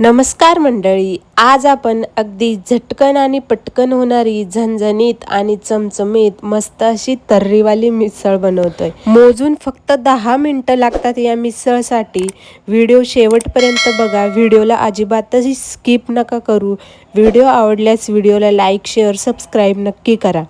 नमस्कार मंडळी आज आपण अगदी झटकन आणि पटकन होणारी झणझणीत आणि चमचमीत मस्त अशी तर्रीवाली मिसळ बनवतोय. मोजून फक्त दहा मिनिटं लागतात या मिसळसाठी. व्हिडिओ शेवटपर्यंत बघा. व्हिडिओला अजिबातही स्किप नका करू. व्हिडिओ आवडल्यास व्हिडिओला लाईक शेअर सबस्क्राईब नक्की करा.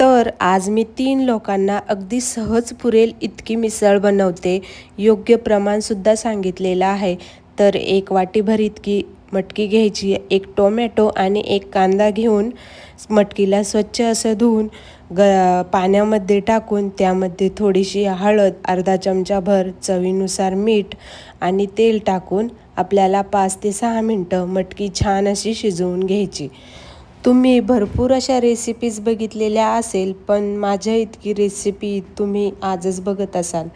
तर आज मी तीन लोकांना अगदी सहज पुरेल इतकी मिसळ बनवते. योग्य प्रमाणसुद्धा सांगितलेलं आहे. तर एक वाटीभर इतकी मटकी घ्यायची एक टोमॅटो आणि एक कांदा घेऊन मटकीला स्वच्छ असं धुवून ग पाण्यामध्ये टाकून त्यामध्ये थोडीशी हळद अर्धा चमचाभर चवीनुसार मीठ आणि तेल टाकून आपल्याला पाच ते सहा मिनटं मटकी छान अशी शिजवून घ्यायची. तुम्ही भरपूर अशा रेसिपीज बघितलेल्या असेल पण माझ्या इतकी रेसिपी तुम्ही आजच बघत असाल.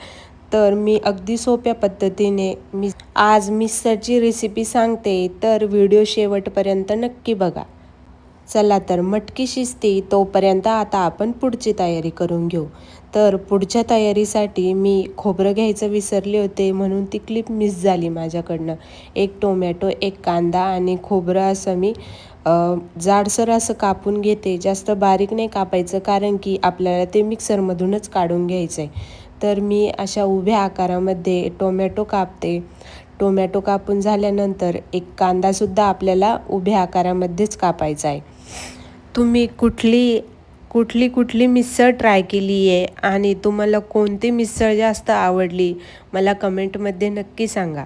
तर मी अगदी सोप्या पद्धतीने मी आज मिक्सरची रेसिपी सांगते तर व्हिडिओ शेवटपर्यंत नक्की बघा. चला तर मटकी शिजते तोपर्यंत आता आपण पुढची तयारी करून घेऊ. तर पुढच्या तयारीसाठी मी खोबरं घ्यायचं विसरले होते म्हणून ती क्लिप मिस झाली माझ्याकडनं. एक टोमॅटो एक कांदा आणि खोबरं असं मी जाडसर असं कापून घेते. जास्त बारीक नाही कापायचं कारण की आपल्याला ते मिक्सरमधूनच काढून घ्यायचं आहे तर मी अशा उभ्या आकारामध्ये टोमॅटो कापते. टोमॅटो कापून झाल्यानंतर एक कांदासुद्धा आपल्याला उभ्या आकारामध्येच कापायचा आहे. तुम्ही कुठली कुठली कुठली मिसळ ट्राय केली आहे आणि तुम्हाला कोणती मिसळ जास्त आवडली मला कमेंटमध्ये नक्की सांगा.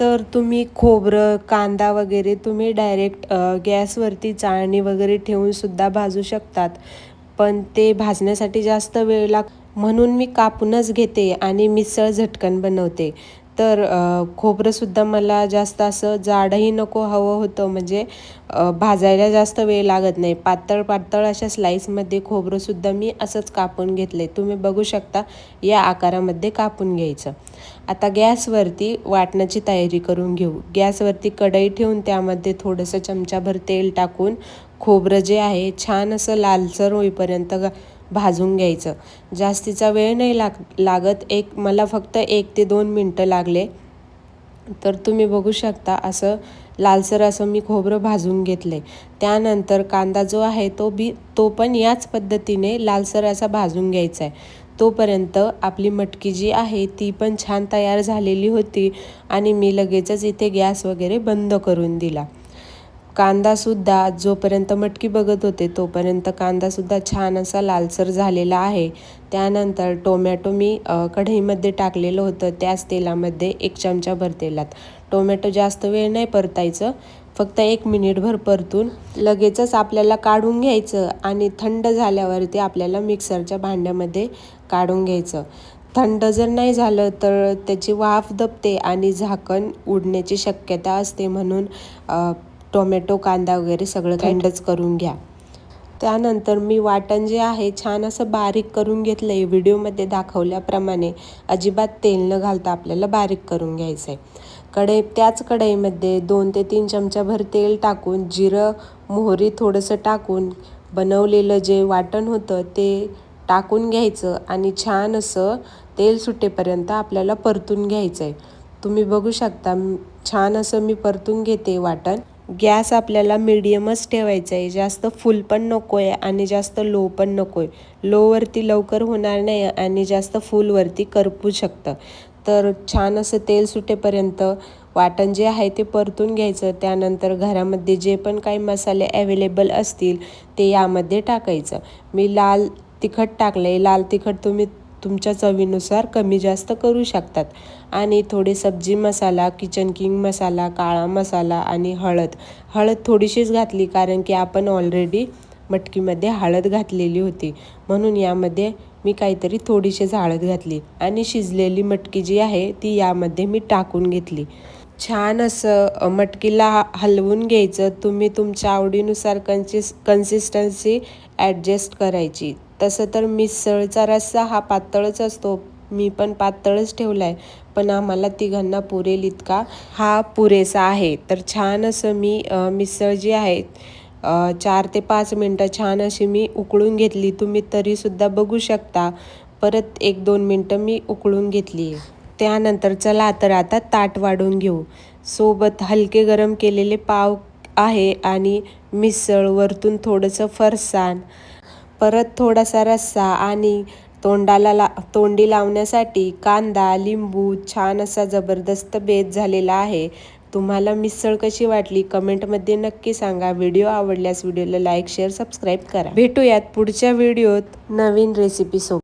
तर तुम्ही खोबरं कांदा वगैरे तुम्ही डायरेक्ट गॅसवरती चाळणी वगैरे ठेवूनसुद्धा भाजू शकतात. पण ते भाजण्यासाठी जास्त वेळ लाग म्हणून मी कापूनच घेते आणि मिसळ झटकन बनवते. तर खोबरंसुद्धा मला जास्त असं जाडही नको हवं होतं. म्हणजे भाजायला जास्त वेळ लागत नाही. पातळ पातळ अशा स्लाईसमध्ये खोबरंसुद्धा मी असंच कापून घेतले. तुम्ही बघू शकता या आकारामध्ये कापून घ्यायचं. आता गॅसवरती वाटण्याची तयारी करून घेऊ. गॅसवरती कढई ठेवून त्यामध्ये थोडंसं चमचाभर तेल टाकून खोबरं जे आहे छान असं लालसर होईपर्यंत भाजून घ्यायचं. जास्तीचा वेळ नाही लाग लागत. एक मला फक्त एक ते दोन मिनटं लागले. तर तुम्ही बघू शकता असं लालसर असं मी खोबरं भाजून घेतले. त्यानंतर कांदा जो आहे तो बी तो पण याच पद्धतीने लालसर असा भाजून घ्यायचा आहे. तोपर्यंत आपली मटकी जी आहे ती पण छान तयार झालेली होती आणि मी लगेचच इथे गॅस वगैरे बंद करून दिला. कांदासुद्धा जोपर्यंत मटकी बघत होते तोपर्यंत कांदासुद्धा छान असा लालसर झालेला आहे. त्यानंतर टोमॅटो मी कढईमध्ये टाकलेलं होतं. त्याच तेलामध्ये एक चमचाभर तेलात. टोमॅटो जास्त वेळ नाही परतायचं. फक्त एक मिनिटभर परतून लगेचच आपल्याला काढून घ्यायचं आणि थंड झाल्यावरती आपल्याला मिक्सरच्या भांड्यामध्ये काढून घ्यायचं. थंड जर नाही झालं तर त्याची वाफ दबते आणि झाकण उडण्याची शक्यता असते म्हणून टोमॅटो कांदा वगैरे सगळं थंडच करून घ्या. त्यानंतर मी वाटण जे आहे छान असं बारीक करून घेतलं आहे व्हिडिओमध्ये दाखवल्याप्रमाणे अजिबात तेल न घालता आपल्याला बारीक करून घ्यायचं आहे कढई त्याच कढईमध्ये दोन ते तीन चमचाभर तेल टाकून जिरं मोहरी थोडंसं टाकून बनवलेलं जे वाटण होतं ते टाकून घ्यायचं आणि छान असं तेल सुटेपर्यंत आपल्याला परतून घ्यायचं आहे तुम्ही बघू शकता छान असं मी परतून घेते वाटण. गॅस आपल्याला मिडियमच ठेवायचा आहे. जास्त फुल पण नको आहे आणि जास्त लो पण नको आहे लोवरती लवकर होणार नाही आणि जास्त फुलवरती करपू शकतं. तर छान असं तेल सुटेपर्यंत वाटण जे आहे ते परतून घ्यायचं. त्यानंतर घरामध्ये जे पण काही मसाले अवेलेबल असतील ते यामध्ये टाकायचं. मी लाल तिखट टाकलं आहे लाल तिखट तुम्ही तुमच्या चवीनुसार कमी जास्त करू शकतात. आणि थोडे सब्जी मसाला किचन किंग मसाला काळा मसाला आणि हळद. हळद थोडीशीच घातली कारण की आपण ऑलरेडी मटकीमध्ये हळद घातलेली होती. म्हणून यामध्ये मी काहीतरी थोडीशीच हळद घातली आणि शिजलेली मटकी जी आहे ती यामध्ये मी टाकून घेतली. छान असं मटकीला हलवून घ्यायचं. तुम्ही तुमच्या आवडीनुसार कन्सिस कन्सिस्टन्सी ॲडजस्ट करायची. तसं तर मिसळचा रस्सा हा पातळच असतो. मी पण पातळच ठेवला आहे पण आम्हाला तिघांना पुरेल इतका हा पुरेसा आहे. तर छान असं मी मिसळ जी आहे चार ते पाच मिनटं छान अशी मी उकळून घेतली. तुम्ही तरीसुद्धा बघू शकता. परत एक दोन मिनटं मी उकळून घेतली. आहे त्यानंतर चला तर आता ताट वाढून घेऊ. सोबत हलके गरम केलेले पाव आहे आणि मिसळ वरतून थोडंसं फरसाण परत थोडासा रस्सा आणि तोंडाला ला तोंडी लावण्यासाठी कांदा लिंबू छान असा जबरदस्त बेत झालेला आहे. तुम्हाला मिसळ कशी वाटली कमेंटमध्ये नक्की सांगा. व्हिडिओ आवडल्यास व्हिडिओला लाईक शेअर सबस्क्राईब करा. भेटूयात पुढच्या व्हिडिओत नवीन रेसिपीसोबत